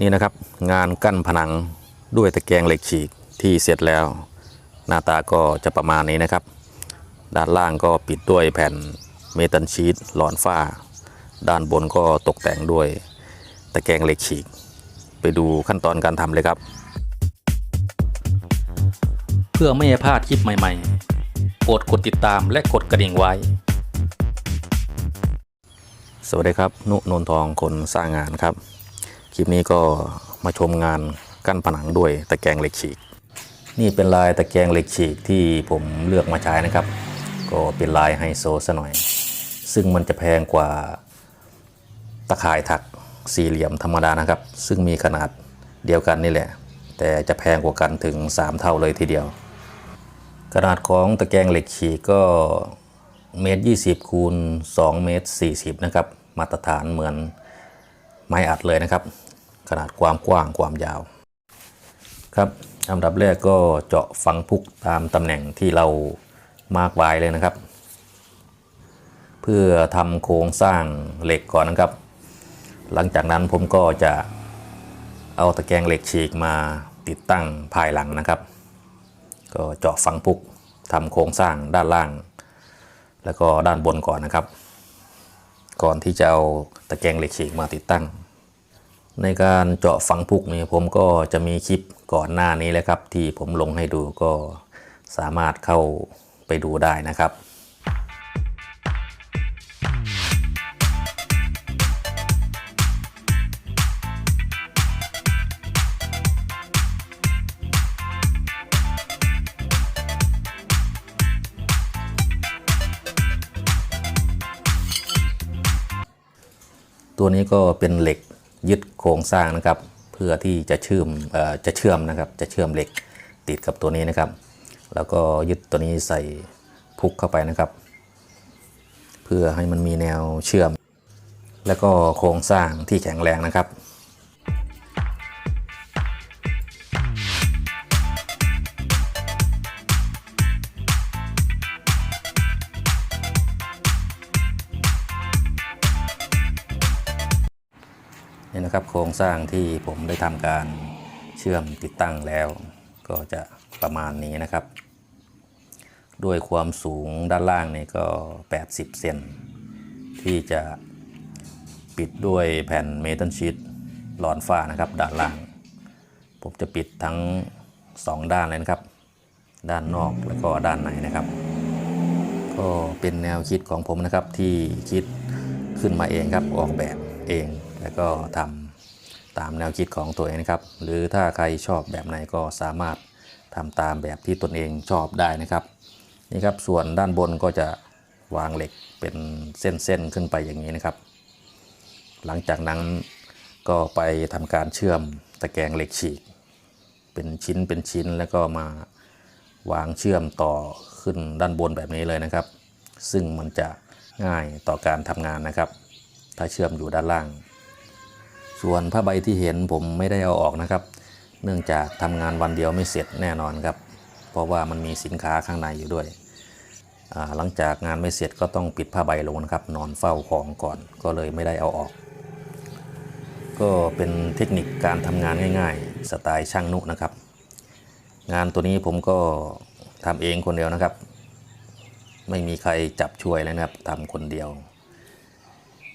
นี่นะครับงานกั้นผนังด้วยตะแกรงเหล็กฉีกที่เสร็จแล้ว หน้าตาก็จะประมาณนี้นะครับ ด้านล่างก็ปิดด้วยแผ่นเมทัลชีตหลอนฝ้า ด้านบนก็ตกแต่งด้วยตะแกรงเหล็กฉีก ไปดูขั้นตอนการทำเลยครับ เพื่อไม่ให้พลาดคลิปใหม่ๆ กดกดติดตามและกดกระดิ่งไว้ สวัสดีครับ นุนนทองคนสร้างงานครับ คลิปนี้ก็มาชมงานกั้นผนังด้วยตะแกรงเหล็กฉีก นี่เป็นลายตะแกรงเหล็กฉีกที่ผมเลือกมาใช้นะครับ ก็เป็นลายไฮโซซะหน่อย ซึ่งมันจะแพงกว่าตะข่ายถักสี่เหลี่ยมธรรมดานะครับ ซึ่งมีขนาดเดียวกันนี่แหละ แต่จะแพงกว่ากันถึง 3 เท่าเลยทีเดียว ขนาดของตะแกรงเหล็กฉีกก็เมตร20คูณ2เมตร40นะครับมาตรฐานเหมือน ไม้อัดเลยนะครับ ขนาดความกว้างความยาว ครับอันดับแรกก็เจาะฝังพุกตามตำแหน่งที่เรามาร์กไว้เลยนะครับ เพื่อทำโครงสร้างเหล็กก่อนนะครับ หลังจากนั้นผมก็จะเอาตะแกรงเหล็กฉีกมาติดตั้งภายหลังนะครับ ก็เจาะฝังพุกทำโครงสร้างด้านล่าง แล้วก็ด้านบนก่อนนะครับ ก่อนที่จะเอาตะแกรงเหล็กฉีกมาติดตั้ง ในการเจาะฝังพุกนี่ผมก็จะมีคลิปก่อนหน้านี้แหละครับ ที่ผมลงให้ดูก็สามารถเข้าไปดูได้นะครับ ตัวนี้ก็เป็นเหล็กยึดโครงสร้างนะครับ เพื่อที่จะเชื่อมเอ่อจะเชื่อมนะครับ จะเชื่อมเหล็กติดกับตัวนี้นะครับ แล้วก็ยึดตัวนี้ใส่พุกเข้าไปนะครับ เพื่อให้มันมีแนวเชื่อม แล้วก็โครงสร้างที่แข็งแรงนะครับ นี่นะครับโครงสร้างที่ผมได้ทำการเชื่อมติดตั้งแล้ว ก็จะประมาณนี้นะครับ ด้วยความสูงด้านล่างนี่ก็ 80 เซนที่จะปิดด้วยแผ่นเมทัลชีตหลอนฝ้านะครับ ด้านล่าง ผมจะปิดทั้ง 2 ด้านเลยนะครับ ด้านนอกแล้วก็ด้านในนะครับ ก็เป็นแนวคิดของผมนะครับที่คิดขึ้นมาเองครับออกแบบเอง แล้วก็ทำตามแนวคิดของตัวเองนะครับ หรือถ้าใครชอบแบบไหนก็สามารถทำตามแบบที่ตนเองชอบได้นะครับ นี่ครับส่วนด้านบนก็จะวางเหล็กเป็นเส้นๆขึ้นไปอย่างนี้นะครับ หลังจากนั้นก็ไปทำการเชื่อมตะแกรงเหล็กฉีก เป็นชิ้นเป็นชิ้นแล้วก็มาวางเชื่อมต่อขึ้นด้านบนแบบนี้เลยนะครับ ซึ่งมันจะง่ายต่อการทำงานนะครับ ถ้าเชื่อมอยู่ด้านล่าง ส่วนผ้าใบที่เห็นผมไม่ได้เอาออกนะครับ เนื่องจากทำงานวันเดียวไม่เสร็จแน่นอนครับ เพราะว่ามันมีสินค้าข้างในอยู่ด้วยหลังจากงานไม่เสร็จก็ต้องปิดผ้าใบลงนะครับ นอนเฝ้าของก่อนก็เลยไม่ได้เอาออก ก็เป็นเทคนิคการทำงานง่าย ๆ สไตล์ช่างนุนะครับ งานตัวนี้ผมก็ทำเองคนเดียวนะครับ ไม่มีใครจับช่วยเลยนะครับทำคนเดียว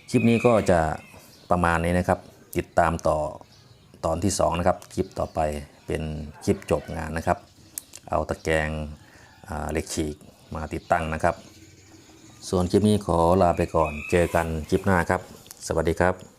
คลิปนี้ก็จะประมาณนี้นะครับ ติดตามต่อตอนที่ 2 นะครับ คลิปต่อไปเป็นคลิปจบงานนะครับ เอาตะแกรงเหล็กฉีกมาติดตั้งนะครับ ส่วนคลิปนี้ขอลาไปก่อน เจอกันคลิปหน้าครับ สวัสดีครับ